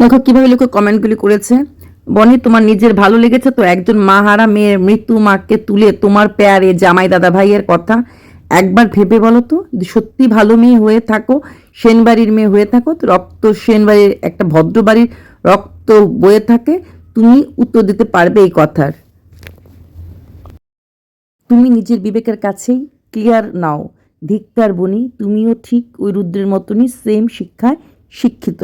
দেখো কীভাবে লোকে কমেন্টগুলি করেছে। বনি, তোমার নিজের ভালো লেগেছে তো? একজন মা হারা মেয়ের মৃত্যু মাকে তুলে তোমার পেয়ারে জামাই দাদা ভাইয়ের কথা। একবার ভেবে বলো তো সত্যি ভালো মেয়ে হয়ে থাকো, সেনবাড়ির মেয়ে হয়ে থাকো, তো রক্ত সেনবাড়ির একটা ভদ্র বাড়ির রক্ত বয়ে থাকে, তুমি উত্তর দিতে পারবে এই কথার। তুমি নিজের বিবেকের কাছেই ক্লিয়ার নাও। ধিক্কার বনি, তুমিও ঠিক ওই রুদ্রের মতনই সেম শিক্ষায় শিক্ষিত।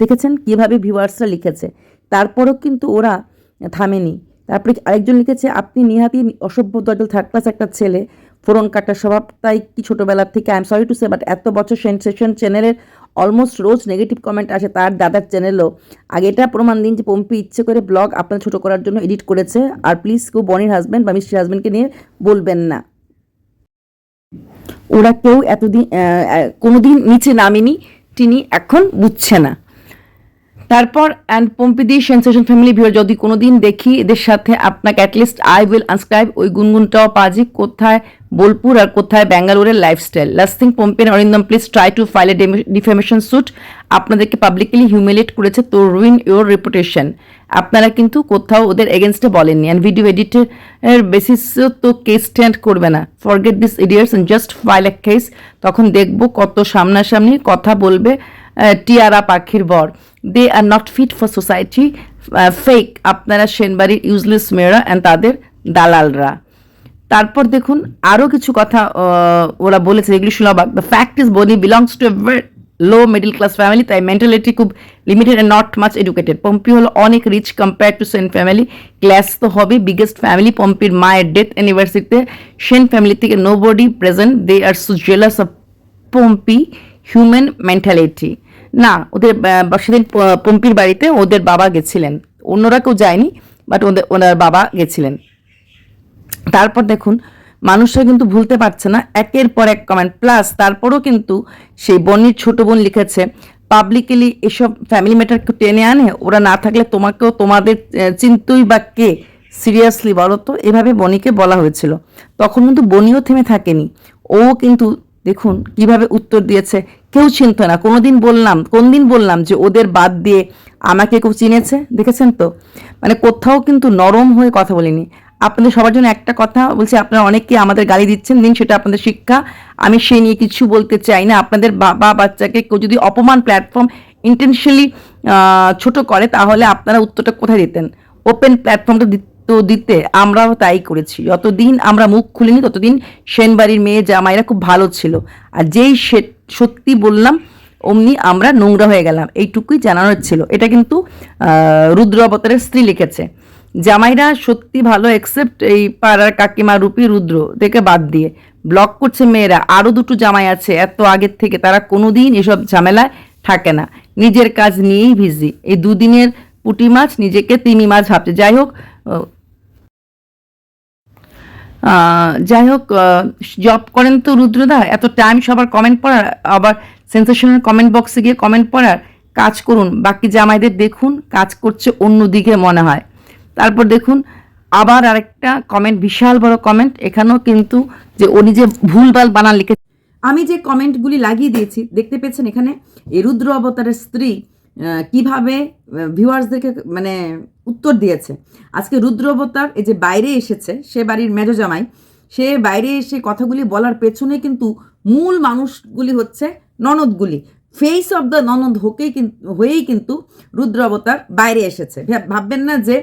দেখেছেন কীভাবে ভিউয়ার্সরা লিখেছে। তারপরও কিন্তু ওরা থামেনি। তারপরে আরেকজন লিখেছে, আপনি নিহাতি অসভ্য দরজল থার্ড ক্লাস একটা ছেলে, ফোরন কাটার স্বভাব, তাই কি ছোটোবেলার থেকে I am sorry to say but এত বছর সেন্সেশন চ্যানেলের অলমোস্ট রোজ নেগেটিভ কমেন্ট আসে তার দাদার চ্যানেলও আগে এটা প্রমাণ দিন যে পম্পি ইচ্ছে করে ব্লগ আপনার ছোটো করার জন্য এডিট করেছে, আর প্লিজ কেউ বনির হাজব্যান্ড বা মিষ্টির হাজব্যান্ডকে নিয়ে বলবেন না। ওরা কেউ এতদিন কোনোদিন নিচে নামেনি, তিনি এখন বুঝছে না। তারপর অ্যান্ড পম্পিদি সেন্সেশন ফ্যামিলি ভিউ যদি কোনোদিন দেখি এদের সাথে, আপনাকে অ্যাটলিস্ট আই উইল আনস্ক্রাইব ওই গুনগুনটাও পাজি কোথায় বোলপুর আর কোথায় ব্যাঙ্গালোরের lifestyle lasting পম্পেন Arindam please try to file a defamation suit আপনাদেরকে পাবলিকলি হিউমিলেট করেছে তো রুইন ইউর রেপুটেশন আপনারা কিন্তু কোথাও ওদের এগেনস্টে বলেননি। অ্যান্ড ভিডিও এডিটের বেসিসেও তো কেস স্ট্যান্ড করবে না। Forget this idiots and just file a case তখন দেখব কত সামনাসামনি কথা বলবে টিয়ারা পাখির বর। They are not fit for society fake আপনারা সেনবাড়ির ইউজলেস মেয়েরা অ্যান্ড তাদের দালালরা। তারপর দেখুন আরও কিছু কথা ওরা বলেছে, এগুলি শুনে অবাক। The fact is Bonny belongs to low middle class family তাই মেন্টালিটি খুব limited and not much educated Pompi হলো অনেক rich compare to Sen family class তো হবে বিগেস্ট ফ্যামিলি পম্পির মায়ের ডেথ অ্যানিভার্সারিতে সেন ফ্যামিলি থেকে nobody present they are so jealous of Pompi human mentality না, ওদের সেদিন পম্পির বাড়িতে ওদের বাবা গেছিলেন। অন্যরা কেউ যায়নি বাট ওদের, ওনার বাবা গেছিলেন। তারপর দেখুন, মানুষরা কিন্তু ভুলতে পারছে না, একের পর এক কমেন্ট প্লাস তারপরও কিন্তু সেই বনির ছোট বোন লিখেছে পাবলিকলি এসব ফ্যামিলি ম্যাটার টেনে আনে? ওরা না থাকলে তোমাকেও তোমাদের চিন্তুই বা কে? সিরিয়াসলি বলো তো? এভাবে বনিকে বলা হয়েছিল। তখন কিন্তু বনিও থেমে থাকেনি। ও কিন্তু দেখুন কীভাবে উত্তর দিয়েছে কেউ চিনত না। কোনো দিন বললাম কোন দিন বললাম যে ওদের বাদ দিয়ে আমাকে কেউ চিনেছে? দেখেছেন তো? মানে কোথাও কিন্তু নরম হয়ে কথা বলিনি। আপনাদের সবার জন্য একটা কথা বলছি, আপনারা অনেকে আমাদের গালি দিচ্ছেন, দিন সেটা আপনাদের শিক্ষা। আমি সেই নিয়ে কিছু বলতে চাই না। আপনাদের বাবা বাচ্চাকে কেউ যদি অপমান প্ল্যাটফর্ম ইন্টেনশিয়ালি ছোট করে, তাহলে আপনারা উত্তরটা কোথায় দিতেন? ওপেন প্ল্যাটফর্মটা তো দিতে আমরাও তাই করেছি। যতদিন আমরা মুখ খুলিনি, ততদিন সেনবাড়ির মেয়ে জামাইরা খুব ভালো ছিল। আর যেই সে- সত্যি বললাম, অমনি আমরা নোংরা হয়ে গেলাম। এইটুকুই জানানোর ছিল। এটা কিন্তু রুদ্র অবতারের স্ত্রী লিখেছে। জামাইরা সত্যি ভালো এক্সেপ্ট এই পাড়ার কাকিমা রূপী রুদ্র থেকে বাদ দিয়ে। ব্লক করছে মেয়েরা। আরও দুটো জামাই আছে। এত আগের থেকে তারা কোনোদিন এসব ঝামেলায় থাকে না। নিজের কাজ নিয়েই ভিজি এই দুদিনের পুঁটি মাছ নিজেকে তিমি মাছ ভাবছে। যাই হোক যাই হোক জব করেন তো রুদ্রদা, এত টাইম সবার কমেন্ট পড়ার, আবার সেন্সেশনের কমেন্ট বক্সে গিয়ে কমেন্ট পড়ার, কাজ করুন, বাকি জামাইদের দেখুন, কাজ করছে অন্য দিকে মনে হয়। তারপর দেখুন, আবার আরেকটা কমেন্ট বিশাল বড় কমেন্ট এখানেও কিন্তু যে ও নিজে ভুলভাল বানান লিখে আমি যে কমেন্টগুলি লাগিয়ে দিয়েছি, দেখতে পেয়েছেন এখানে, এই রুদ্র অবতারের স্ত্রী কীভাবে ভিউয়ার্সদেরকে মানে উত্তর দিয়েছে। আজকে রুদ্রবতার এই যে বাইরে এসেছে, সে বাড়ির মেজো জামাই সে বাইরে এসে কথাগুলি বলার পেছনে কিন্তু মূল মানুষগুলি হচ্ছে ননদগুলি। ফেস অফ দ্য ননদ হোকেই কিন্তু হয়েই কিন্তু রুদ্র অবতার বাইরে এসেছে। ভাববেন না যে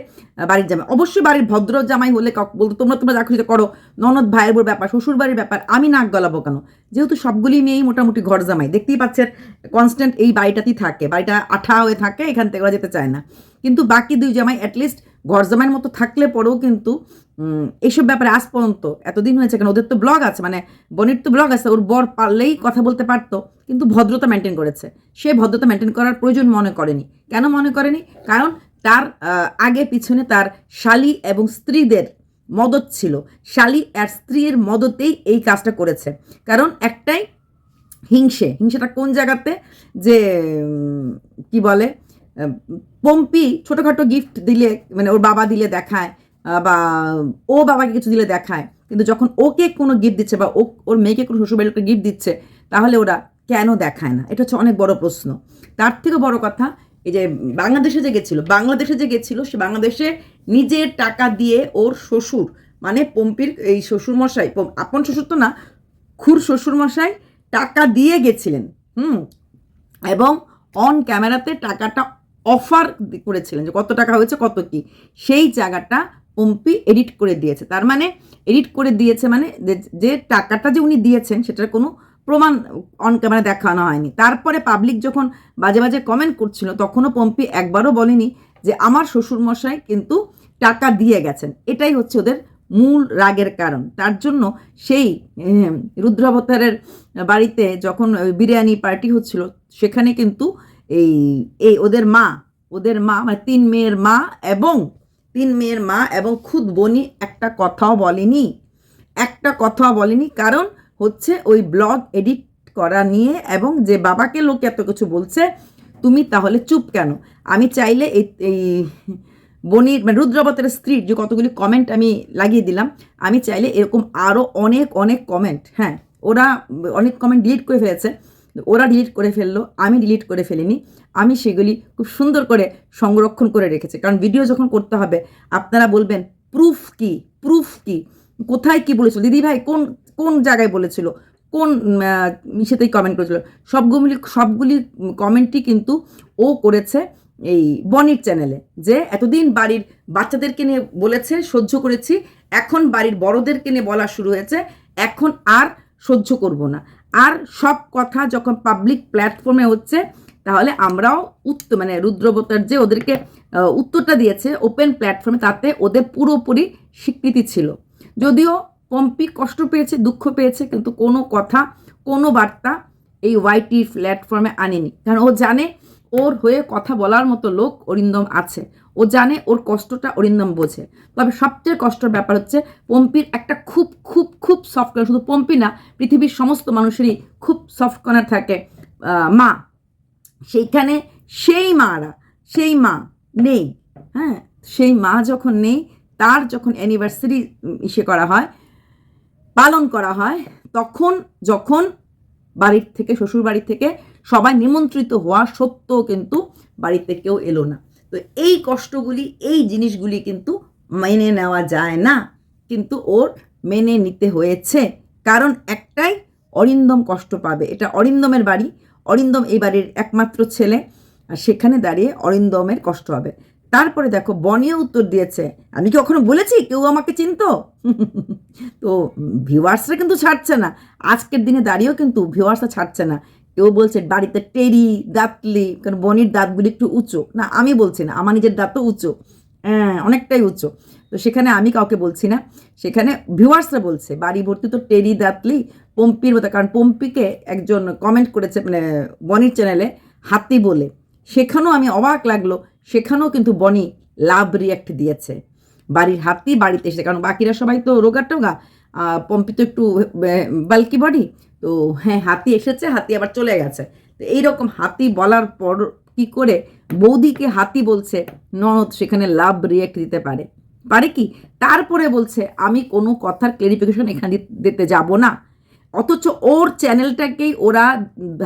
বাড়ির জামাই, অবশ্যই বাড়ির ভদ্র জামাই হলে বলতো, তোমরা তোমরা যা খুশি করো, ননদ ভাইয়ের বোর ব্যাপার, শ্বশুর বাড়ির ব্যাপার, আমি নাক গলাবো কেন? যেহেতু সবগুলি মেয়েই মোটামুটি ঘর জামাই, দেখতেই পাচ্ছেন কনস্ট্যান্ট এই বাড়িটাতেই থাকে, বাড়িটা আঠা হয়ে থাকে, এখান থেকে ওরা যেতে চায় না। কিন্তু বাকি দুই জামাই অ্যাটলিস্ট ঘর জামাইয়ের মতো থাকলে পরেও কিন্তু এইসব ব্যাপারে আজ পর্যন্ত এতদিন হয়েছে কেন? ওদের তো ব্লগ আছে মানে বনির তো ব্লগ আছে, ওর বর পারলেই কথা বলতে পারতো, কিন্তু ভদ্রতা মেনটেন করেছে। সে ভদ্রতা মেনটেন করার প্রয়োজন মনে করেনি। কেন মনে করেনি? কারণ তার আগে পিছনে তার শালি এবং স্ত্রীদের মদত ছিল। শালি আর স্ত্রীর মদতেই এই কাজটা করেছে। কারণ একটাই হিংসে। হিংসেটা কোন জায়গাতে? যে কি বলে? পম্পি ছোটোখাটো গিফট দিলে মানে ওর বাবা দিলে দেখায় বা ও বাবাকে কিছু দিলে দেখায়। কিন্তু যখন ওকে কোনো গিফট দিচ্ছে বা ও ওর মেয়েকে কোনো শ্বশুরবাড়িতে গিফট দিচ্ছে, তাহলে ওরা কেন দেখায় না? এটা হচ্ছে অনেক বড় প্রশ্ন। তার থেকে বড় কথা, এই যে বাংলাদেশে যে গেছিল, বাংলাদেশে যে গেছিল, সে বাংলাদেশে নিজের টাকা দিয়ে ওর শ্বশুর মানে পম্পির এই শ্বশুর মশাই আপন শ্বশুর তো না, খুর শ্বশুর মশাই টাকা দিয়ে গেছিলেন, হুম? এবং অন ক্যামেরাতে টাকাটা অফার করেছিলেন যে কত টাকা হয়েছে, কত কি? সেই জায়গাটা পম্পি এডিট করে দিয়েছে। তার মানে এডিট করে দিয়েছে মানে যে- টাকাটা যে উনি দিয়েছেন সেটার কোনো প্রমাণ অন ক্যামেরা দেখানো হয়নি। তারপরে পাবলিক যখন বাজে বাজে কমেন্ট করছিল, তখনও পম্পি একবারও বলেনি যে আমার শ্বশুরমশাই কিন্তু টাকা দিয়ে গেছেন। এটাই হচ্ছে ওদের মূল রাগের কারণ। তার জন্য সেই রুদ্রাবতারের বাড়িতে যখন বিরিয়ানি পার্টি হচ্ছিল, সেখানে কিন্তু এই এই ওদের মা ওদের মা মানে তিন মেয়ের মা এবং তিন মেয়ের মা এবং খুদ বনি একটা কথাও বলেনি। একটা কথাও বলেনি, কারণ হচ্ছে ওই ব্লগ এডিট করা নিয়ে এবং যে বাবাকে লোক এত কিছু বলছে, তুমি তাহলে চুপ কেন? আমি চাইলে এই এই বনির মানে রুদ্রাবতের স্ত্রীর যে কতগুলি কমেন্ট আমি লাগিয়ে দিলাম, আমি চাইলে এরকম আরও অনেক অনেক কমেন্ট হ্যাঁ ওরা অনেক কমেন্ট ডিলিট করে ফেলেছে। ওরা ডিলিট করে ফেলল, আমি ডিলিট করে ফেলিনি। আমি সেগুলি খুব সুন্দর করে সংরক্ষণ করে রেখেছি। কারণ ভিডিও যখন করতে হবে, আপনারা বলবেন প্রুফ কি? প্রুফ কি? কোথায় কি বলেছিল? দিদি ভাই, কোন কোন জায়গায় বলেছিল? কোন ইসেতেই কমেন্ট করেছিল? সবগুলি সবগুলি কমেন্টই কিন্তু ও করেছে এই বনির চ্যানেলে যে এতদিন বাড়ির বাচ্চাদেরকে নিয়ে বলেছে, সহ্য করেছি। এখন বাড়ির বড়দেরকে নিয়ে বলা শুরু হয়েছে। এখন আর সহ্য করব না। আর সব কথা যখন পাবলিক প্ল্যাটফর্মে হচ্ছে, তাহলে আমরাও উত্তর মানে রুদ্রবতার যে ওদেরকে উত্তরটা দিয়েছে ওপেন প্ল্যাটফর্মে তাতে ওদের পুরোপুরি স্বীকৃতি ছিল। যদিও কম্পি কষ্ট পেয়েছে, দুঃখ পেয়েছে, কিন্তু কোনো কথা, কোনো বার্তা এই ওয়াইটি প্ল্যাটফর্মে আনেনি। কারণ ও জানে ওর হয়ে কথা বলার মতো লোক অরিন্দম আছে। ও জানে ওর কষ্টটা অরিন্দম বোঝে। তবে সবচেয়ে কষ্টের ব্যাপার হচ্ছে, পম্পির একটা খুব খুব খুব সফট কর্নার শুধু পম্পি না, পৃথিবীর সমস্ত মানুষেরই খুব সফট কর্নার থাকে। মা। সেইখানে সেই মারা, সেই মা নেই। হ্যাঁ সেই মা যখন নেই, তার যখন অ্যানিভার্সারি ইসে করা হয়, পালন করা হয়, তখন, যখন বাড়ির থেকে শ্বশুর বাড়ি থেকে সবাই নিমন্ত্রিত হওয়া সত্ত্বেও কিন্তু বাড়িতে কেউ এলো না। তো এই কষ্টগুলি, এই জিনিসগুলি কিন্তু মেনে নেওয়া যায় না। কিন্তু ওর মেনে নিতে হয়েছে। কারণ একটাই অরিন্দম কষ্ট পাবে। এটা অরিন্দমের বাড়ি। অরিন্দম এই বাড়ির একমাত্র ছেলে। আর সেখানে দাঁড়িয়ে অরিন্দমের কষ্ট হবে। তারপরে দেখো, বনিও উত্তর দিয়েছে, আমি কি কখনো বলেছি? কেউ আমাকে চিনত? তো ভিউয়ার্সরা কিন্তু ছাড়ছে না। আজকের দিনে দাঁড়িয়েও কিন্তু ভিউয়ার্সরা ছাড়ছে না। কেউ বলছে, বাড়িতে টেরি, দাঁতলি, কারণ বনির দাঁতগুলি একটু উঁচু। না, আমি বলছি না, আমার নিজের দাঁতও উঁচু। হ্যাঁ অনেকটাই উঁচু। তো সেখানে আমি কাউকে বলছি না। সেখানে ভিউয়ার্সরা বলছে, বাড়ি ভর্তি তো টেরি, দাঁতলি, পম্পির মতো। কারণ পম্পিকে একজন কমেন্ট করেছে মানে বনির চ্যানেলে, হাতি বলে। সেখানেও আমি অবাক লাগল, সেখানেও কিন্তু বনি লাভ রিয়াক্ট দিয়েছে। বাড়ির হাতি বাড়িতে এসে কারণ বাকিরা সবাই তো রোগা টোগা। পম্পি তো একটু বাল্কি বডি তো হ্যাঁ হাতি এসেছে, হাতি আবার চলে গেছে। তো এইরকম হাতি বলার পর কি করে বৌদিকে হাতি বলছে, ননদ, সেখানে লাভ রিয়েক্ট দিতে পারে। পারে কি? তারপরে বলছে, আমি কোনো কথার ক্লারিফিকেশন এখানে দিতে যাব না। অথচ ওর চ্যানেলটাকেই ওরা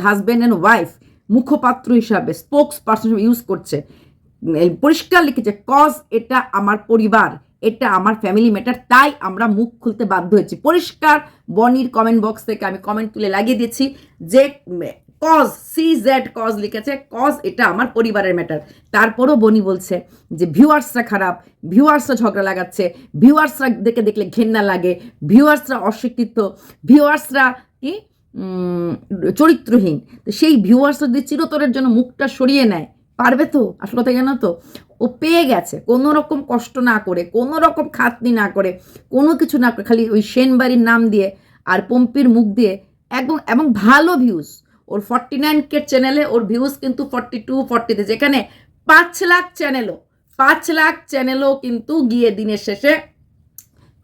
হাজব্যান্ড অ্যান্ড ওয়াইফ মুখপাত্র হিসাবে স্পোক্স পার্সন হিসাবে ইউজ করছে। পরিষ্কার লিখেছে কজ এটা আমার পরিবার। এটা আমার ফ্যামিলি ম্যাটার তাই আমরা মুখ খুলতে বাধ্য হয়েছি। পরিষ্কার বনির কমেন্ট বক্স থেকে আমি কমেন্ট তুলে লাগিয়ে দিয়েছি যে কজ সি জেড কজ লিখেছে কজ এটা আমার পরিবারের ম্যাটার তারপরও বনি বলছে যে ভিউয়ার্সরা খারাপ ভিউয়ার্সরা ঝগড়া লাগাচ্ছে ভিউয়ার্সরা দেখে দেখলে ঘেন্না লাগে ভিউয়ার্সরা অস্বীকৃত ভিউয়ার্সরা কি চরিত্রহীন। তো সেই ভিউয়ার্সরা যদি চিরতরের জন্য মুখটা সরিয়ে নেয় পারবে তো? আসল কথা জানো তো? ও পেয়ে গেছে। কোনো রকম কষ্ট না করে, কোনো রকম খাতনি না করে, কোনো কিছু না করে, খালি ওই সেনবাড়ির নাম দিয়ে আর পম্পির মুখ দিয়ে একদম, এবং ভালো ভিউজ ওর ফর্টি নাইন কে চ্যানেলে ওর ভিউজ কিন্তু ফর্টি টু ফর্টিতে যেখানে পাঁচ লাখ চ্যানেলও পাঁচ লাখ চ্যানেলও কিন্তু গিয়ে দিনের শেষে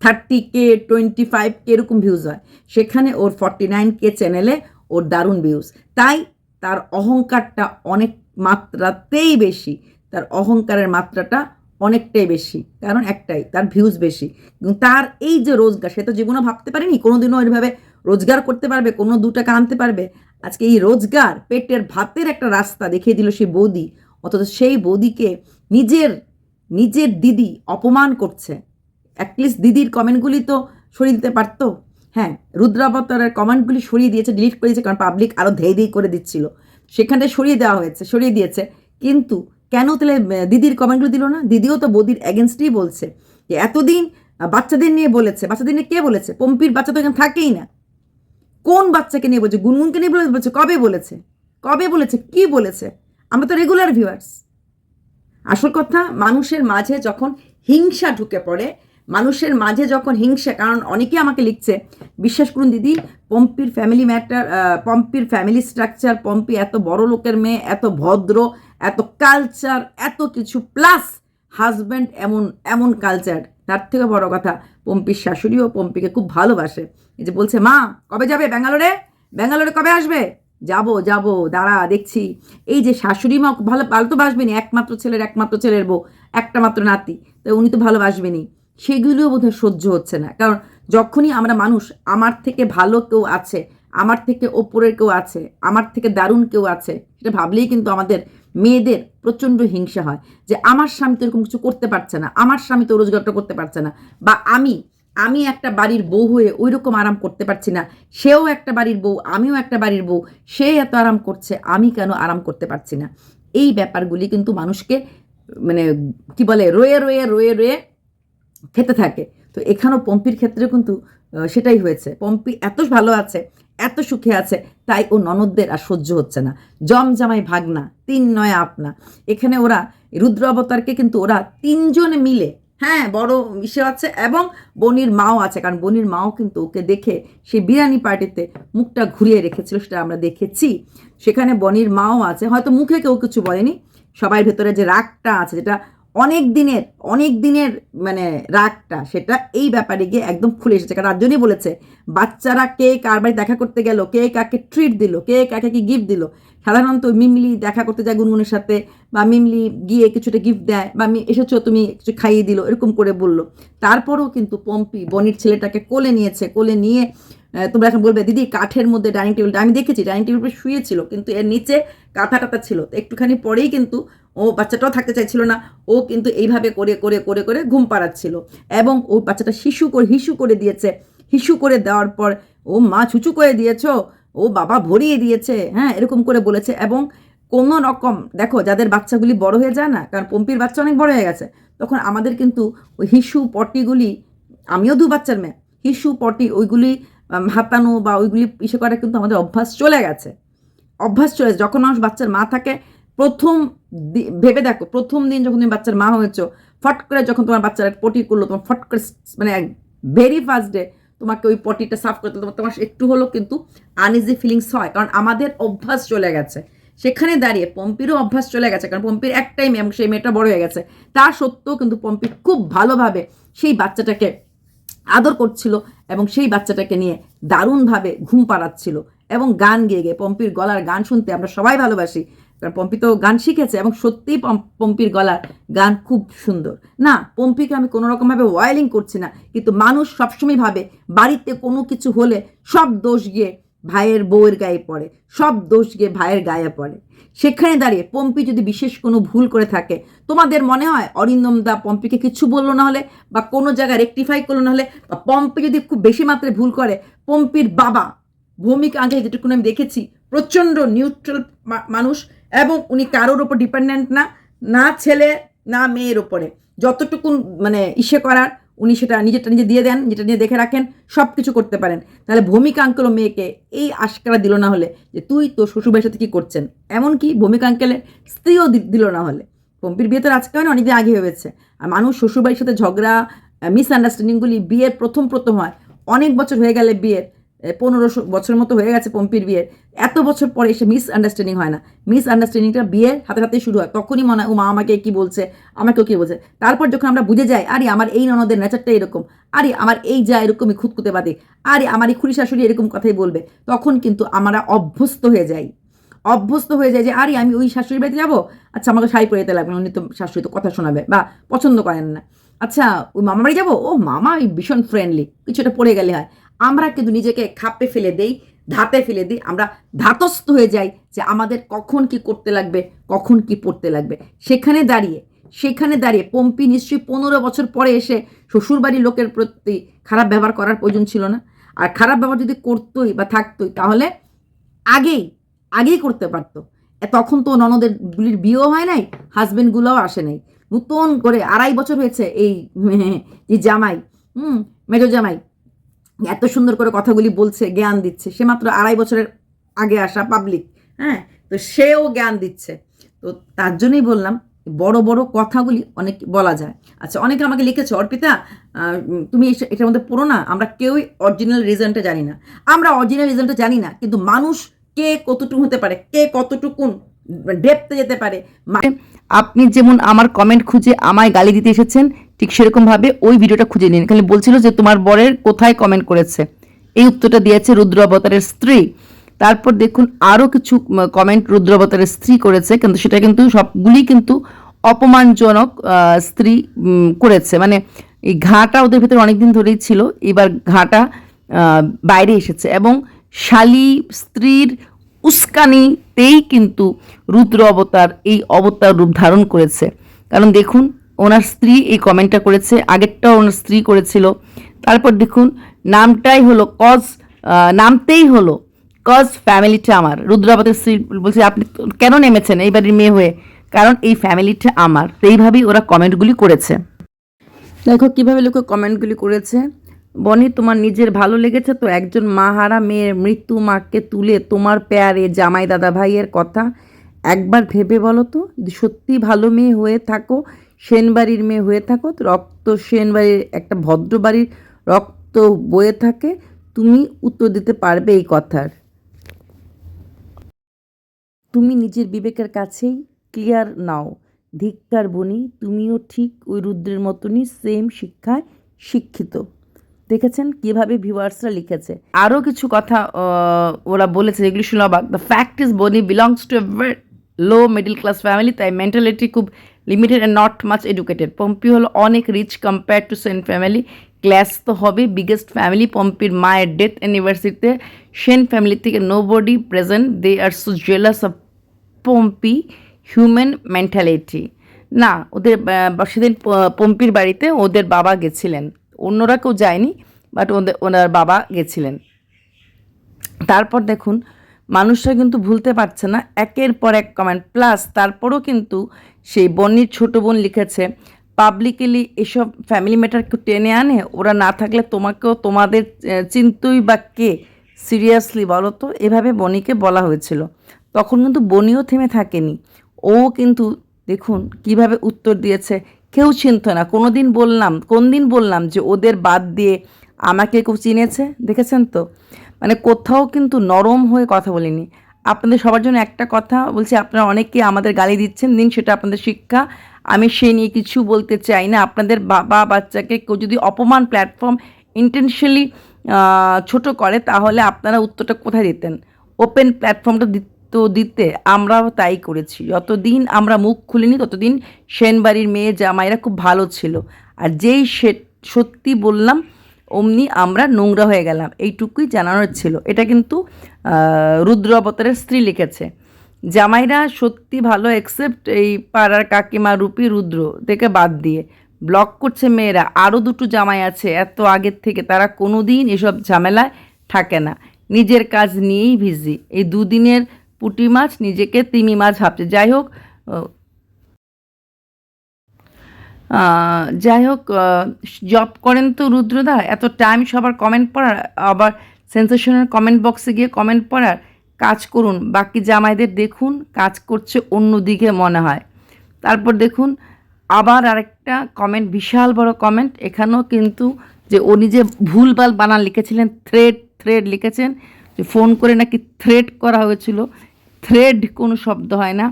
thirty K twenty five K এরকম ভিউজ হয়। সেখানে ওর ফর্টি নাইন কে চ্যানেলে ওর দারুণ ভিউজ তাই তার অহংকারটা অনেক মাত্রাতেই বেশি। তার অহংকারের মাত্রাটা অনেকটাই বেশি, কারণ একটাই, তার ভিউজ বেশি। এবং তার এই যে রোজগার, সে তো জীবনে ভাবতে পারেনি, কোনোদিনও এভাবে রোজগার করতে পারবে, কোনো দু টাকা আনতে পারবে। আজকে এই রোজগার পেটের ভাতের একটা রাস্তা দেখিয়ে দিল সেই বৌদি, অথচ সেই বৌদিকে নিজের নিজের দিদি অপমান করছে। অ্যাটলিস্ট দিদির কমেন্টগুলি তো সরিয়ে দিতে পারতো। হ্যাঁ রুদ্রাবতারের কমেন্টগুলি সরিয়ে দিয়েছে ডিলিট করে দিয়েছে, কারণ পাবলিক আরও ধেই ধেই করে দিচ্ছিল। সেখানে সরিয়ে দেওয়া হয়েছে, সরিয়ে দিয়েছে। কিন্তু কেন তাহলে দিদির কমেন্টগুলো দিল না? দিদিও তো বৌদির অ্যাগেনস্টই বলছে যে এতদিন বাচ্চাদের নিয়ে বলেছে। বাচ্চাদের নিয়ে কে বলেছে? পম্পির বাচ্চা তো এখানে থাকেই না। কোন বাচ্চাকে নিয়ে বলছে? গুনগুনকে নিয়ে বলে বলছে, কবে বলেছে? কবে বলেছে? কি বলেছে? আমরা তো রেগুলার ভিউয়ার্স আসল কথা, মানুষের মাঝে যখন হিংসা ঢুকে পড়ে মানুষের মাঝে যখন হিংসা, কারণ অনেকে আমাকে লিখছে, বিশ্বাস করুন দিদি, পম্পির ফ্যামিলি ম্যাটার পম্পির ফ্যামিলি স্ট্রাকচার পম্পি এত বড় লোকের মেয়ে, এত ভদ্র, এত কালচার এত কিছু প্লাস হাজব্যান্ড এমন এমন কালচার তার থেকে বড় কথা, পম্পির শাশুড়িও পম্পিকে খুব ভালোবাসে। এই যে বলছে, মা, কবে যাবে ব্যাঙ্গালোরে? ব্যাঙ্গালোরে কবে আসবে? যাব যাব, দাঁড়া, দেখছি। এই যে শাশুড়ি মা ভালো ভালো তো বাসবেনি একমাত্র ছেলের একমাত্র ছেলের বউ, একটা মাত্র নাতি, তো উনি তো ভালোবাসবেনি সেগুলিও বোধহয় সহ্য হচ্ছে না। কারণ যখনই আমরা মানুষ, আমার থেকে ভালো কেউ আছে, আমার থেকে ওপরের কেউ আছে, আমার থেকে দারুণ কেউ আছে, সেটা ভাবলেই কিন্তু আমাদের মেয়েদের প্রচণ্ড হিংসা হয় যে, আমার স্বামী তো এরকম কিছু করতে পারছে না, আমার স্বামী তো রোজগারটা করতে পারছে না। বা আমি আমি একটা বাড়ির বউ হয়ে ওই রকম আরাম করতে পারছি না, সেও একটা বাড়ির বউ, আমিও একটা বাড়ির বউ, সে এত আরাম করছে, আমি কেন আরাম করতে পারছি না? এই ব্যাপারগুলি কিন্তু মানুষকে মানে কি বলে, রয়ে রয়ে রয়ে রয়ে খেতে থাকে। তো এখানেও পম্পির ক্ষেত্রে কিন্তু সেটাই হয়েছে। পম্পি এত ভালো আছে, এত সুখে আছে, তাই ও ননদদের আর সহ্য হচ্ছে না। জম জামাই ভাগনা, তিন নয় আপনা। এখানে ওরা, রুদ্র অবতারকে কিন্তু ওরা তিনজনে মিলে হ্যাঁ বড় ইসে আছে এবং বনির মাও আছে, কারণ বনির মাও কিন্তু ওকে দেখে সে বিরিয়ানি পার্টিতে মুখটা ঘুরিয়ে রেখেছিল, সেটা আমরা দেখেছি। সেখানে বনির মাও আছে, হয়তো মুখে কেউ কিছু বলেনি। সবার ভেতরে যে রাগটা আছে, যেটা অনেক দিনের অনেক দিনের মানে রাগটা, সেটা এই ব্যাপারে গিয়ে একদম খুলে এসেছে। কারণ রাজনই বলেছে, বাচ্চারা কে কার বাড়ি দেখা করতে গেল, কে কাকে ট্রিট দিল, কে কাকে কি গিফট দিল। সাধারণত মিমলি দেখা করতে যায় গুনগুনের সাথে, বা মিমলি গিয়ে কিছুটা গিফট দেয়, বা এসেছ, তুমি কিছু খাইয়ে দিল, এরকম করে বলল। তারপরও কিন্তু পম্পি, বনির ছেলেটাকে কোলে নিয়েছে, কোলে নিয়ে তোমরা এখন বলবে, দিদি, কাঠের মধ্যে ডাইনিং টেবিলটা আমি দেখেছি, ডাইনিং টেবিল শুয়েছিল কিন্তু এর নিচে কাঁথা টাথা ছিল। তো একটুখানি পরেই কিন্তু ও বাচ্চাটাও থাকতে চাইছিল না, ও কিন্তু এইভাবে করে করে করে করে ঘুম পাড়াচ্ছিল। এবং ও বাচ্চাটা শিশু করে, হিসু করে দিয়েছে। হিসু করে দেওয়ার পর ও মা ছুচু করে দিয়েছ, ও বাবা ভরিয়ে দিয়েছে হ্যাঁ এরকম করে বলেছে। এবং কোনো রকম, দেখো, যাদের বাচ্চাগুলি বড় হয়ে যায় না, কারণ পম্পির বাচ্চা অনেক বড় হয়ে গেছে, তখন আমাদের কিন্তু ওই হিসু পটিগুলি আমিও দু বাচ্চার মেয়ে, হিসু পটি ওইগুলি হাতানো বা ওইগুলি ইসে করা কিন্তু আমাদের অভ্যাস চলে গেছে। অভ্যাস চলে। যখন মানুষ বাচ্চার মা থাকে, প্রথম ভেবে দেখো, প্রথম দিন যখন তুমি বাচ্চার মা হয়েছো, ফট করে যখন তোমার বাচ্চারা পটি করল, তোমার ফট করে মানে ভেরি ফার্স্ট ডে তোমাকে ওই পটিটা সাফ করতে তোমার তোমার একটু হলেও কিন্তু আনইজি ফিলিংস হয়। কারণ আমাদের অভ্যাস চলে গেছে। সেখানে দাঁড়িয়ে পম্পিরও অভ্যাস চলে গেছে। কারণ পম্পির একটাই মেয়ে সেই মেয়েটা বড় হয়ে গেছে। তা সত্ত্বেও কিন্তু পম্পি খুব ভালোভাবে সেই বাচ্চাটাকে আদর করছিল এবং সেই বাচ্চাটাকে নিয়ে দারুণভাবে ঘুম পাড়াচ্ছিল এবং গান গেয়ে গেয়ে পম্পির গলার গান শুনতে আমরা সবাই ভালোবাসি। কারণ পম্পি তো গান শিখেছে এবং সত্যিই পম- পম্পির গলার গান খুব সুন্দর। না, পম্পিকে আমি কোনো রকমভাবে ওয়াইলিং করছি না, কিন্তু মানুষ সবসময় ভাবে বাড়িতে কোনো কিছু হলে সব দোষ গিয়ে ভাইয়ের বউয়ের গায়ে পড়ে, সব দোষ গিয়ে ভাইয়ের গায়ে পড়ে। সেখানে দাঁড়িয়ে পম্পি যদি বিশেষ কোনো ভুল করে থাকে, তোমাদের মনে হয় অরিন্দম দা পম্পিকে কিছু বলল না হলে বা কোনো জায়গায় রেকটিফাই করল না হলে? বা পম্পি যদি খুব বেশি মাত্রায় ভুল করে, পম্পির বাবা ভৌমিক আগে যেটুকু আমি দেখেছি, প্রচণ্ড নিউট্রাল মানুষ এবং উনি কারোর ওপর ডিপেন্ডেন্ট না না ছেলে, না মেয়ের ওপরে। যতটুকু মানে ইসে করার উনি সেটা নিজেরটা নিজে দিয়ে দেন যেটা নিয়ে দেখে রাখেন সব কিছু করতে পারেন। তাহলে ভূমিকা আঙ্কেল মেয়েকে এই আশকারা দিল না হলে যে তুই তো শ্বশুরবাড়ির সাথে কী করছেন? এমনকি ভূমিকা আঙ্কেলের স্ত্রীও দিল না হলে। পম্পির বিয়ে তো আজকে হয় না, অনেকদিন আগে হয়েছে। আর মানুষ শ্বশুরবাড়ির সাথে ঝগড়া মিসআন্ডারস্ট্যান্ডিংগুলি বিয়ের প্রথম প্রথম হয়। অনেক বছর হয়ে গেলে বিয়ের। পনেরো বছর মতো হয়ে গেছে পম্পির বিয়ের এত বছর পরে এসে মিস আন্ডারস্ট্যান্ডিং হয় না। মিস আন্ডারস্ট্যান্ডিংটা বিয়ের হাতে হাতে শুরু হয়। তখনই মনে হয় ও মা আমাকে কি বলছে? আমাকেও কি বলছে? তারপর যখন আমরা বুঝে যাই, আরে, আমার এই ননদের নেচারটা এরকম। আরে, আমার এই যা এরকমই খুঁতকুতে বাদে আরে, আমার এই খুড়ি শাশুড়ি এরকম কথাই বলবে। তখন কিন্তু আমরা অভ্যস্ত হয়ে যাই। অভ্যস্ত হয়ে যায় যে, আরে, আমি ওই শাশুড়ি বাড়িতে যাব? আচ্ছা আমাকে শাড়ি পরে যেতে লাগবে, উনি তো শাশুড়ি তো কথা শোনাবে বা পছন্দ করেন না। আচ্ছা ওই মামা বাড়ি যাব? ও মামা ভীষণ ফ্রেন্ডলি কিছুটা পড়ে গেলে হয়। আমরা কিন্তু নিজেকে খাপে ফেলে দেই ধাতে ফেলে দিই, আমরা ধাতস্থ হয়ে যাই যে আমাদের কখন কি করতে লাগবে, কখন কি পড়তে লাগবে। সেখানে দাঁড়িয়ে সেখানে দাঁড়িয়ে পম্পি নিশ্চয়ই পনেরো বছর পরে এসে শ্বশুরবাড়ির লোকের প্রতি খারাপ ব্যবহার করার প্রয়োজন ছিল না। আর খারাপ ব্যবহার যদি করতোই বা থাকতোই, তাহলে আগেই আগেই করতে পারতো। তখন তো ননদের গুলির বিয়েও হয় নাই, হাজবেন্ডগুলোও আসে নাই। নতুন করে আড়াই বছর হয়েছে এই যে জামাই, হুম, মেজো জামাই এত সুন্দর করে কথাগুলি বলছে, জ্ঞান দিচ্ছে। সে মাত্র আড়াই বছরের আগে আসা পাবলিক হ্যাঁ? তো সেও জ্ঞান দিচ্ছে। তো তার জন্যই বললাম, বড় বড় কথাগুলি অনেক বলা যায়। আচ্ছা অনেকে আমাকে লিখেছে, অর্পিতা তুমি এটার মধ্যে পড়ো না, আমরা কেউই অরিজিনাল রিজনটা জানি না। আমরা অরিজিনাল রিজনটা জানি না, কিন্তু মানুষ কে কতটুকু হতে পারে, কে কতটুকুন ডেপতে যেতে পারে। মা- আপনি যেমন আমার কমেন্ট খুঁজে আমায় গালি দিতে এসেছেন, ঠিক সেরকমভাবে ওই ভিডিওটা খুঁজে নিন। খালি বলছিল যে তোমার বরের কোথায় কমেন্ট করেছে। এই উত্তরটা দিয়েছে রুদ্র অবতারের স্ত্রী। তারপর দেখুন আরও কিছু কমেন্ট রুদ্র অবতারের স্ত্রী করেছে, কিন্তু সেটা কিন্তু সবগুলি কিন্তু অপমানজনক স্ত্রী করেছে। মানে এই ঘাটা ওদের ভেতরে অনেকদিন ধরেই ছিল, এবার ঘাটা বাইরে এসেছে। এবং শালী স্ত্রীর উস্কানিতেই কিন্তু রুদ্র অবতার, এই অবতার রূপ ধারণ করেছে। কারণ দেখুন, ওনার স্ত্রী এই কমেন্টটা করেছে, আগেরটাও ওনার স্ত্রী করেছিল। তারপর দেখুন, নামটাই হলো কজ নামতেই হলো কজ ফ্যামিলিটা আমার। রুদ্রাবতের স্ত্রী বলছে, আপনি কেন নেমেছেন এই বাড়ির মেয়ে হয়ে? কারণ এই ফ্যামিলিটা আমার। তো এইভাবেই ওরা কমেন্টগুলি করেছে। দেখো কীভাবে লোকে কমেন্টগুলি করেছে। বনি, তোমার নিজের ভালো লেগেছে তো? একজন মাহারা মেয়ের মৃত্যু মাকে তুলে তোমার পেয়ারে জামাই দাদা ভাইয়ের কথা। একবার ভেবে বলো তো, সত্যি ভালো মেয়ে হয়ে থাকো, সেনবাড়ির মেয়ে হয়ে থাকো রক্ত সেনবাড়ির একটা ভদ্র বাড়ির রক্ত বয়ে থাকে, তুমি উত্তর দিতে পারবে এই কথার। তুমি নিজের বিবেকের কাছেই ক্লিয়ার নাও, ধিক্কার বনি, তুমিও ঠিক ওই রুদ্রের মতনই সেম শিক্ষায় শিক্ষিত। দেখেছেন? কীভাবে ভিউয়ার্সরা লিখেছে? আরও কিছু কথা ওরা বলেছে, যেগুলি শুনে অবাক the fact is Bonny belongs to a low middle class family তাই মেন্টালিটি খুব limited and not much educated Pompi হলো অনেক rich compare to Sen family class তো হবে বিগেস্ট ফ্যামিলি পম্পির মায়ের ডেথ অ্যানিভার্সারিতে সেন ফ্যামিলি থেকে nobody present they are so jealous of Pompi human mentality না, ওদের সেদিন পম্পির বাড়িতে ওদের বাবা গেছিলেন। অন্যরা কেউ যায়নি বাট ওদের, ওনার বাবা গেছিলেন। তারপর দেখুন, মানুষরা কিন্তু ভুলতে পারছে না, একের পর এক কমেন্ট প্লাস তারপরও কিন্তু সেই বন্নির ছোট বোন লিখেছে পাবলিকলি এসব ফ্যামিলি ম্যাটার ম্যাটারকে টেনে আনে? ওরা না থাকলে তোমাকেও তোমাদের চিন্তই বা কে? সিরিয়াসলি বলো তো? এভাবে বনিকে বলা হয়েছিল। তখন কিন্তু বনিও থেমে থাকেনি। ও কিন্তু দেখুন কীভাবে উত্তর দিয়েছে কেউ চিনত না। কোনো দিন বললাম কোন দিন বললাম যে ওদের বাদ দিয়ে আমাকে কেউ চিনেছে? দেখেছেন তো? মানে কোথাও কিন্তু নরম হয়ে কথা বলিনি। আপনাদের সবার জন্য একটা কথা বলছি, আপনারা অনেকে আমাদের গালি দিচ্ছেন, দিন সেটা আপনাদের শিক্ষা। আমি সেই নিয়ে কিছু বলতে চাই না। আপনাদের বাবা বাচ্চাকে কেউ যদি অপমান প্ল্যাটফর্ম ইন্টেনশিয়ালি ছোট করে, তাহলে আপনারা উত্তরটা কোথায় দিতেন? ওপেন প্ল্যাটফর্মটা তো দিতে আমরাও তাই করেছি। যতদিন আমরা মুখ খুলিনি, ততদিন সেনবাড়ির মেয়ে জামাইরা খুব ভালো ছিল। আর যেই সে সত্যি বললাম, অমনি আমরা নোংরা হয়ে গেলাম। এইটুকুই জানানোর ছিল। এটা কিন্তু রুদ্র অবতারের স্ত্রী লিখেছে। জামাইরা সত্যি ভালো এক্সেপ্ট এই পাড়ার কাকিমা রূপী রুদ্র থেকে বাদ দিয়ে। ব্লক করছে মেয়েরা। আরও দুটো জামাই আছে। এত আগের থেকে তারা কোনো দিন এসব ঝামেলায় থাকে না। নিজের কাজ নিয়েই ভিজি এই দুদিনের পুঁটি মাছ, নিজেকে তিমি মাছ ভাবছে। যাই হোক যাই হোক জব করেন তো রুদ্রদা, এত টাইম সবার কমেন্ট পড়ার, আবার সেন্সেশনের কমেন্ট বক্সে গিয়ে কমেন্ট পড়ার, কাজ করুন। বাকি জামাইদের দেখুন, কাজ করছে অন্যদিকে মনে হয়। তারপর দেখুন, আবার আরেকটা কমেন্ট বিশাল বড় কমেন্ট এখানেও কিন্তু যে উনি যে ভুলভাল বানান লিখেছিলেন থ্রেড থ্রেড লিখেছেন, যে ফোন করে নাকি থ্রেড করা হয়েছিল থ্রেড কোনো শব্দ হয় না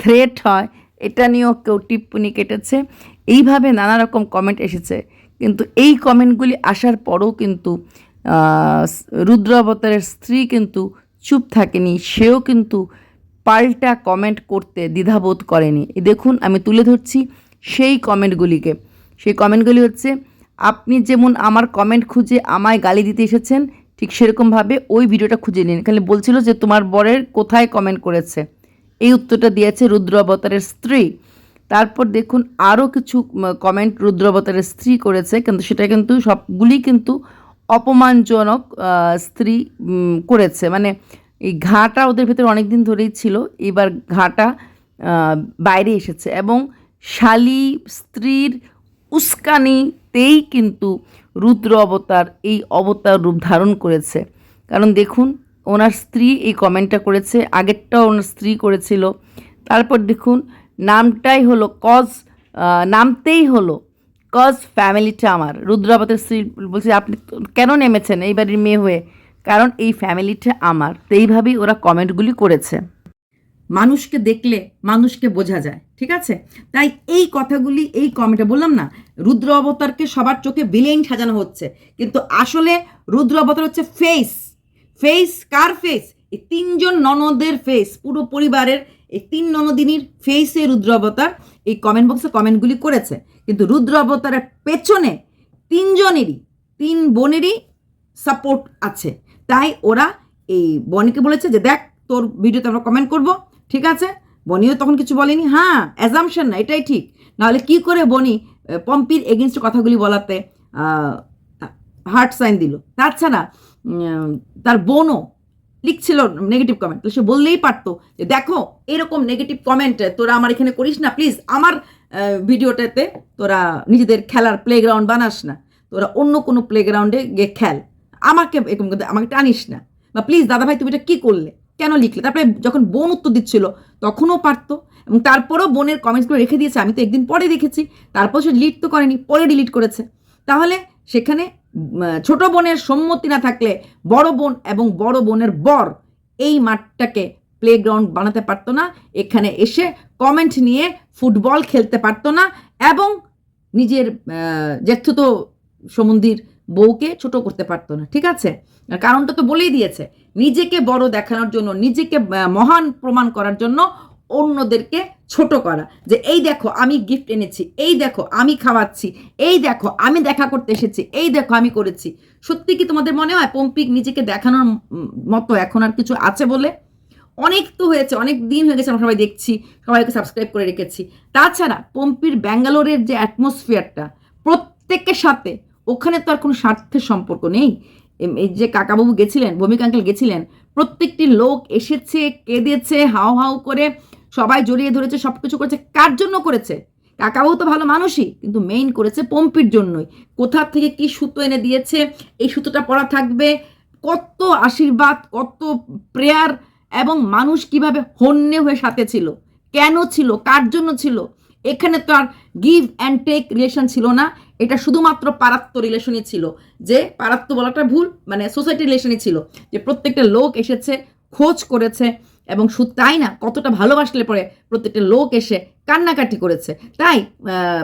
থ্রেট হয়, এটা নিয়েও কেউ টিপ্পনি কেটেছে। এইভাবে নানা রকম কমেন্ট এসেছে। কিন্তু এই কমেন্টগুলি আসার পরেও কিন্তু রুদ্র অবতারের স্ত্রী কিন্তু চুপ থাকেনি, সেও কিন্তু পাল্টা কমেন্ট করতে দ্বিধাবোধ করেনি। দেখুন, আমি তুলে ধরছি সেই কমেন্টগুলিকে সেই কমেন্টগুলি হচ্ছে, আপনি যেমন আমার কমেন্ট খুঁজে আমায় গালি দিতে এসেছেন ঠিক সেরকমভাবে ওই ভিডিওটা খুঁজে নিন। খালি বলছিল যে তোমার বরের কোথায় কমেন্ট করেছে। এই উত্তরটা দিয়েছে রুদ্র অবতারের স্ত্রী। তারপর দেখুন আরও কিছু কমেন্ট রুদ্র অবতারের স্ত্রী করেছে। কিন্তু সেটা কিন্তু সবগুলি কিন্তু অপমানজনক স্ত্রী করেছে। মানে এই ঘাটা ওদের ভেতরে অনেক দিন ধরেই ছিল। এবার ঘাটা বাইরে এসেছে। এবং শালি স্ত্রীর উস্কানিতেই কিন্তু রুদ্র অবতার এই অবতার রূপ ধারণ করেছে। কারণ দেখুন, ওনার স্ত্রী এই কমেন্টটা করেছে, আগেরটাও ওনার স্ত্রী করেছিল। তারপর দেখুন, নামটাই হলো কজ নামতেই হলো কজ ফ্যামিলিটা আমার। রুদ্রাবতের স্ত্রী বলছে, আপনি কেন নেমেছেন এই বাড়ির মেয়ে হয়ে? কারণ এই ফ্যামিলিটা আমার। তো এইভাবেই ওরা কমেন্টগুলি করেছে। মানুষকে দেখলে মানুষকে বোঝা যায়, ঠিক আছে? তাই এই কথাগুলি, এই কমেন্টে বললাম না, রুদ্র অবতারকে সবার চোখে বিলেন সাজানো হচ্ছে। কিন্তু আসলে রুদ্র অবতার হচ্ছে ফেস ফেস কার ফেস এই তিনজন ননদের ফেস পুরো পরিবারের এই তিন ননদিনীর ফেসে রুদ্র অবতার এই কমেন্ট বক্সে কমেন্টগুলি করেছে। কিন্তু রুদ্র অবতারের পেছনে তিনজনেরই, তিন বোনেরই সাপোর্ট আছে। তাই ওরা এই বনিকে বলেছে যে, দেখ, তোর ভিডিওতে আমরা কমেন্ট করব ঠিক আছে? বনিও তখন কিছু বলেনি। হ্যাঁ অ্যাজামশন না, এটাই ঠিক। নাহলে কি করে বনি পম্পির এগেনস্ট কথাগুলি বলাতে হার্ট সাইন দিল? তাছাড়া তার বোনও লিখছিল নেগেটিভ কমেন্ট সে বললেই পারতো যে, দেখো, এরকম নেগেটিভ কমেন্ট তোরা আমার এখানে করিস না প্লিজ আমার ভিডিওটাতে তোরা নিজেদের খেলার প্লেগ্রাউন্ড বানাস না। তোরা অন্য কোনো প্লেগ্রাউন্ডে গিয়ে খেল। আমাকে এরকম আমাকে টানিস না। বা প্লিজ দাদা ভাই তুমি এটা কী করলে? কেন লিখলে? তারপরে যখন বোন উত্তর দিচ্ছিল, তখনও পারতো। এবং তারপরেও বোনের কমেন্টসগুলো রেখে দিয়েছে, আমি তো একদিন পরে দেখেছি। তারপর সে ডিলিট তো করেনি, পরে ডিলিট করেছে। তাহলে সেখানে ছোট বোনের সম্মতি না থাকলে বড় বোন এবং বড় বোনের বর এই মাঠটাকে প্লেগ্রাউন্ড বানাতে পারতো না। এখানে এসে কমেন্ট নিয়ে ফুটবল খেলতে পারতো না এবং নিজের জ্যেষ্ঠত সমন্দির বউকে ছোট করতে পারতো না। ঠিক আছে? কারণটা তো বলেই দিয়েছে। নিজেকে বড় দেখানোর জন্য, নিজেকে মহান প্রমাণ করার জন্য অন্যদেরকে ছোট করা। যে এই দেখো, আমি গিফট এনেছি, এই দেখো, আমি খাওয়াচ্ছি, এই দেখো, আমি দেখা করতে এসেছি, এই দেখো, আমি করেছি। সত্যি কি তোমাদের মনে হয় পম্পিক নিজেকে দেখানোর মতো এখন আর কিছু আছে বলে? অনেক তো হয়েছে, অনেক দিন হয়ে গেছে, আমরা সবাই দেখছি, সবাইকে সাবস্ক্রাইব করে রেখেছি। তাছাড়া পম্পির ব্যাঙ্গালোরের যে অ্যাটমসফিয়ারটা প্রত্যেকের সাথে, ওখানে তো আর কোনো স্বার্থের সম্পর্ক নেই। এই যে কাকাবাবু গেছিলেন, ভূমিকা আঙ্কেল গেছিলেন, প্রত্যেকটি লোক এসেছে, কেঁদেছে, হাও হাও করে, সবাই জড়িয়ে ধরেছে সব কিছু করেছে। কার জন্য করেছে? কাকাবাবু তো ভালো মানুষই, কিন্তু মেইন করেছে পম্পির জন্যই। কোথা থেকে কি সুতো এনে দিয়েছে, এই সুতোটা পরা থাকবে, কত আশীর্বাদ, কত প্রেয়ার এবং মানুষ কীভাবে হন্যে হয়ে সাথে ছিল, কেন ছিল, কার জন্য ছিল এখানে তো আর গিভ অ্যান্ড টেক রিলেশন ছিল না। এটা শুধুমাত্র পারাত্ম রিলেশনই ছিল। যে পারাত্ম বলাটা ভুল মানে সোসাইটি রিলেশনই ছিল। যে প্রত্যেকটা লোক এসেছে, খোঁজ করেছে, এবং শুধু তাই না? কতটা ভালোবাসলে পরে প্রত্যেকটা লোক এসে কান্নাকাটি করেছে। তাই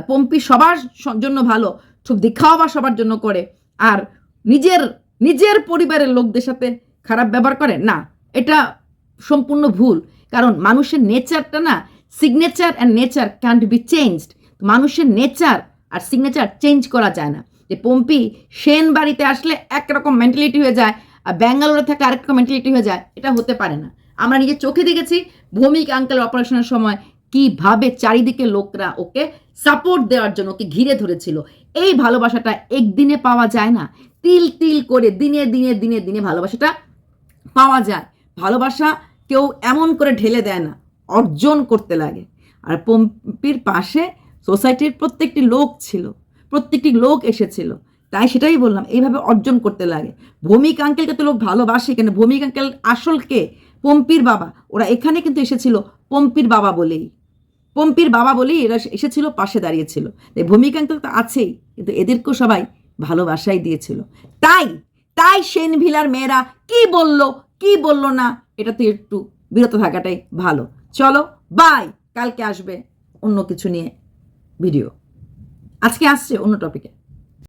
পম্পি সবার জন্য ভালো খুব দেখাওয়া সবার জন্য করে। আর নিজের নিজের পরিবারের লোকদের সাথে খারাপ ব্যবহার করে? না, এটা সম্পূর্ণ ভুল। কারণ মানুষের নেচারটা না signature and nature can't be changed মানুষের নেচার আর সিগনেচার চেঞ্জ করা যায় না। যে পম্পি সেন বাড়িতে আসলে একরকম মেন্টালিটি হয়ে যায়, আর ব্যাঙ্গালোরে থাকা আরেক রকম মেন্টালিটি হয়ে যায়, এটা হতে পারে না। আমরা নিজের চোখে দেখেছি ভৌমিক আঙ্কেল অপারেশনের সময় কীভাবে চারিদিকে লোকরা ওকে সাপোর্ট দেওয়ার জন্য ওকে ঘিরে ধরেছিল। এই ভালোবাসাটা একদিনে পাওয়া যায় না। তিল তিল করে দিনে দিনে দিনে দিনে ভালোবাসাটা পাওয়া যায়। ভালোবাসা কেউ এমন করে ঢেলে দেয় না। অর্জন করতে লাগে। আর পম্পির পাশে সোসাইটির প্রত্যেকটি লোক ছিল, প্রত্যেকটি লোক এসেছিল। তাই সেটাই বললাম, এইভাবে অর্জন করতে লাগে। ভৌমিক আঙ্কেলকে তো লোক ভালোবাসে কেন? ভৌমিক আঙ্কেল আসল কে? পম্পির বাবা। ওরা এখানে কিন্তু এসেছিল পম্পির বাবা বলেই। পম্পির বাবা বলেই এরা এসেছিল, পাশে দাঁড়িয়েছিল তাই ভূমিকা তো আছেই, কিন্তু এদেরকেও সবাই ভালোবাসাই দিয়েছিল। তাই তাই সেন ভিলার মেয়েরা কি বলল কি বলল না এটাতে একটু বিরত থাকাটাই ভালো। চলো বাই কালকে আসবে অন্য কিছু নিয়ে ভিডিও আজকে আসছে অন্য টপিকে